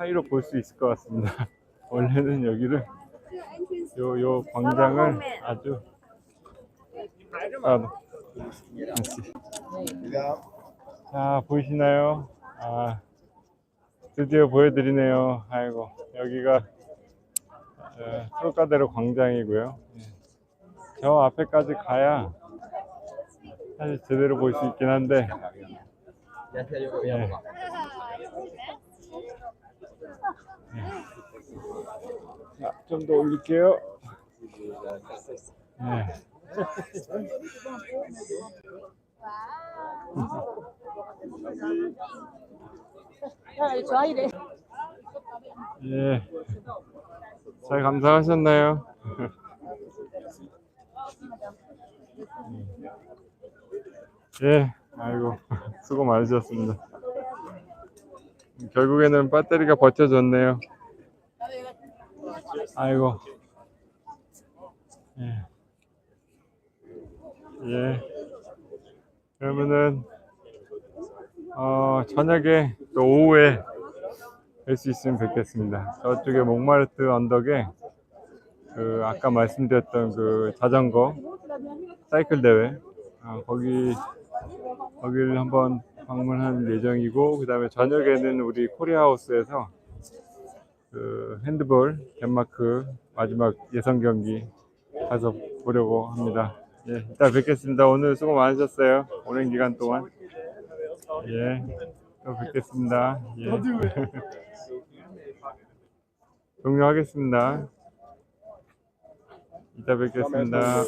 사이로 볼 수 있을 것 같습니다. 원래는 여기를 요, 요 광장을 아주 아. 자 보이시나요? 아 드디어 보여드리네요. 아이고 여기가 어, 트로카데로 광장이고요. 예. 저 앞에까지 가야 사실 제대로 볼 수 있긴 한데 예. 좀 더 올릴게요. 네. 야, 좋아이래. 예. 잘 감상하셨나요? 예. 아이고 수고 많으셨습니다. 결국에는 배터리가 버텨줬네요. 아이고. 예. 예. 그러면은 어, 저녁에 또 오후에 뵐 수 있으면 뵙겠습니다. 저쪽에 몽마르트 언덕에 그 아까 말씀드렸던 그 자전거 사이클 대회 어, 거기 거기를 한번 방문할 예정이고 그 다음에 저녁에는 우리 코리아 하우스에서 그 핸드볼 덴마크 마지막 예선 경기 가서 보려고 합니다. 예, 이따 뵙겠습니다. 오늘 수고 많으셨어요. 오랜 기간 동안. 예, 또 뵙겠습니다. 예. 종료하겠습니다. 이따 뵙겠습니다.